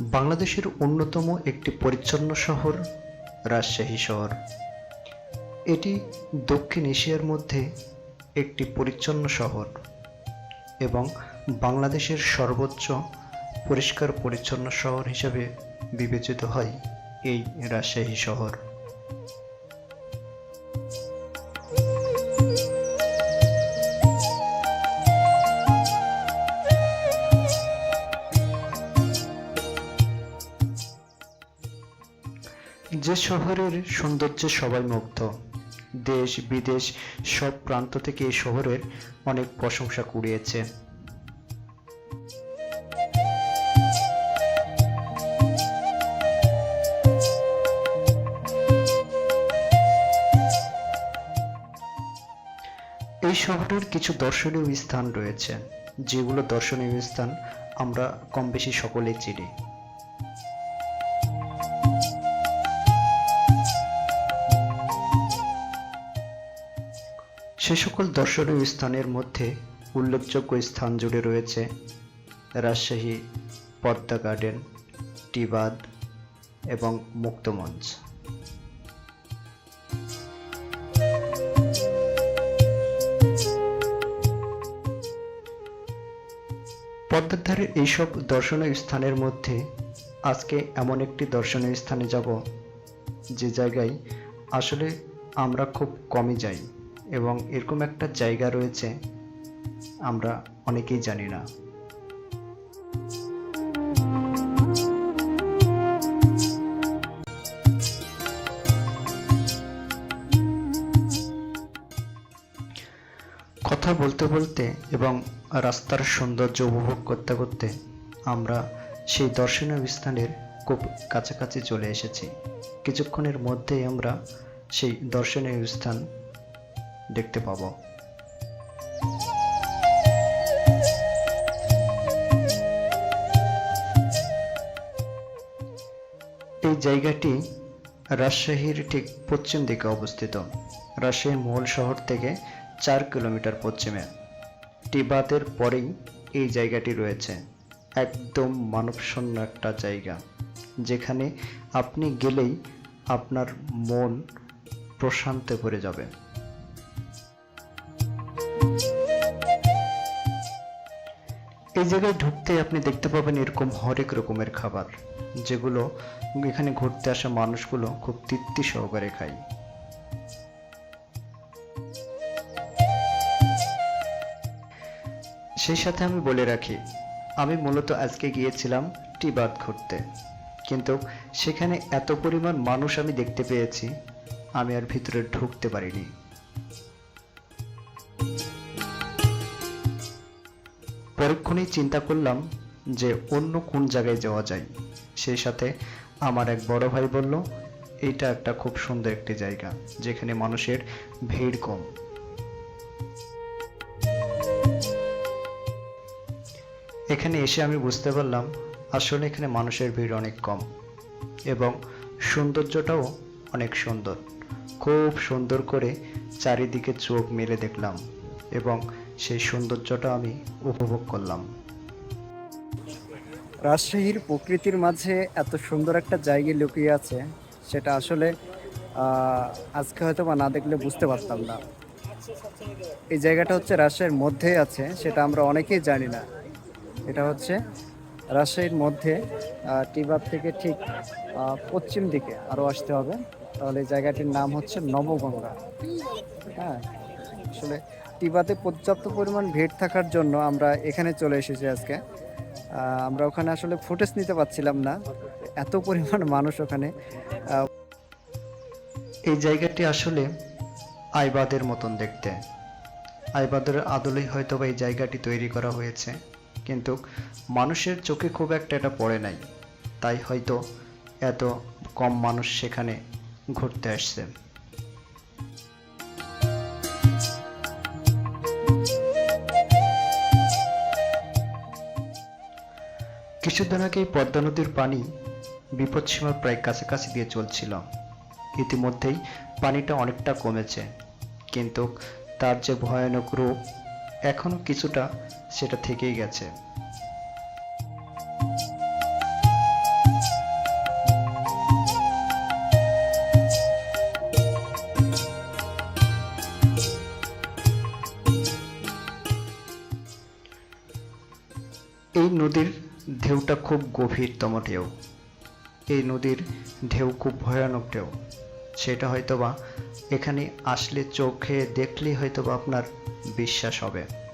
বাংলাদেশের অন্যতম একটি পরিচ্ছন্ন শহর, রাজশাহী শহর। এটি দক্ষিণ এশিয়ার মধ্যে একটি পরিচ্ছন্ন শহর এবং বাংলাদেশের সর্বোচ্চ পরিষ্কার পরিচ্ছন্ন শহর হিসাবে বিবেচিত হয় এই রাজশাহী শহর। যে শহরের সৌন্দর্যে সবাই মুগ্ধ, দেশ, বিদেশ, সব প্রান্ত থেকে এই শহরের অনেক প্রশংসা কুড়িয়েছে। এই শহরের কিছু দর্শনীয় স্থান রয়েছে, যেগুলো দর্শনীয় স্থান আমরা কম বেশি সকলেই চিনি। সে সকল দর্শনীয় স্থানের মধ্যে উল্লেখযোগ্য স্থান জুড়ে রয়েছে। রাজশাহী, পদ্মা গার্ডেন, টিবাদ এবং মুক্তমঞ্চ। পদ্মার এইসব দর্শনীয় স্থানের মধ্যে আজকে এমন একটি দর্শনীয় স্থানে যাব, যে জায়গায় আসলে আমরা খুব কমই যাই। এবং এরকম একটা জায়গা রয়েছে, আমরা অনেকেই জানি না। কথা বলতে বলতে এবং রাস্তার সৌন্দর্য উপভোগ করতে করতে আমরা সেই দর্শনীয় স্থানের খুব কাছাকাছি চলে এসেছি। কিছুক্ষণের মধ্যেই আমরা সেই দর্শনীয় স্থান দেখতে পাবো। এই জায়গাটি রাজশাহীর ঠিক পশ্চিম দিকে অবস্থিত। রাজশাহীর মূল শহর থেকে চার কিলোমিটার পশ্চিমে। টিবাতের পরেই এই জায়গাটি রয়েছে। একদম মানবশূন্য একটা জায়গা, যেখানে আপনি গেলেই আপনার মন প্রশান্তে ভরে যাবে। এই জায়গায় ঢুকতে আপনি দেখতে পাবেন এরকম হরেক রকমের খাবার, যেগুলো এখানে ঘুরতে আসা মানুষগুলো খুব তৃপ্তি সহকারে খায়। সেই সাথে আমি বলে রাখি, আমি মূলত আজকে গিয়েছিলাম টিবাদ ঘুরতে, কিন্তু সেখানে এত পরিমাণ মানুষ আমি দেখতে পেয়েছি, আমি আর ভিতরে ঢুকতে পারিনি। পরক্ষণেই চিন্তা করলাম যে অন্য কোন জায়গায় যাওয়া যায়। সেই সাথে আমার এক বড় ভাই বলল এটা একটা খুব সুন্দর একটি জায়গা, যেখানে মানুষের ভিড় কম। এখানে এসে আমি বুঝতে পারলাম, আসলে এখানে মানুষের ভিড় অনেক কম এবং সৌন্দর্যটাও অনেক সুন্দর। খুব সুন্দর করে চারিদিকে চোখ মেলে দেখলাম। এবং সেই সৌন্দর্যটা আমি উপভোগ করলাম। রাজশাহীর প্রকৃতির মাঝে এত সুন্দর একটা জায়গা লুকিয়ে আছে, সেটা আসলে আজকে হয়তো বা না দেখলে বুঝতে পারতাম না। এই জায়গাটা হচ্ছে রাজশাহীর মধ্যেই আছে, সেটা আমরা অনেকেই জানি না। এটা হচ্ছে রাজশাহীর মধ্যে টিবাব থেকে ঠিক পশ্চিম দিকে আরও আসতে হবে। তাহলে এই জায়গাটির নাম হচ্ছে নবগঙ্গা। হ্যাঁ আসলে টিবাতে পর্যাপ্ত পরিমাণ ভিড় থাকার জন্য আমরা এখানে চলে এসেছি আজকে। আমরা ওখানে আসলে ফুটেজ নিতে পারছিলাম না। এত পরিমাণ মানুষ ওখানে। এই জায়গাটি আসলে আইবাদের মতন দেখতে। আইবাদের আদলেই হয়তো এই জায়গাটি তৈরি করা হয়েছে। কিন্তু মানুষের চোখে খুব একটা এটা পড়ে নাই। তাই হয়তো এত কম মানুষ সেখানে ঘুরতে আসছে। কিছুদিন আগে পদ্মা নদীর পানি বিপদসীমার প্রায় কাছাকাছি দিয়ে চলছিল। ইতিমধ্যেই পানিটা অনেকটা কমেছে। কিন্তু তার যে ভয়ানক রূপ এখনও কিছুটা সেটা থেকেই গেছে। এই নদীর ঢেউটা খুব গভীরতম ঢেউ। এই নদীর ঢেউ খুব ভয়ানক ঢেউ। সেটা হয়তোবা এখানে আসলে চোখে দেখলেই হয়তোবা আপনার বিশ্বাস হবে।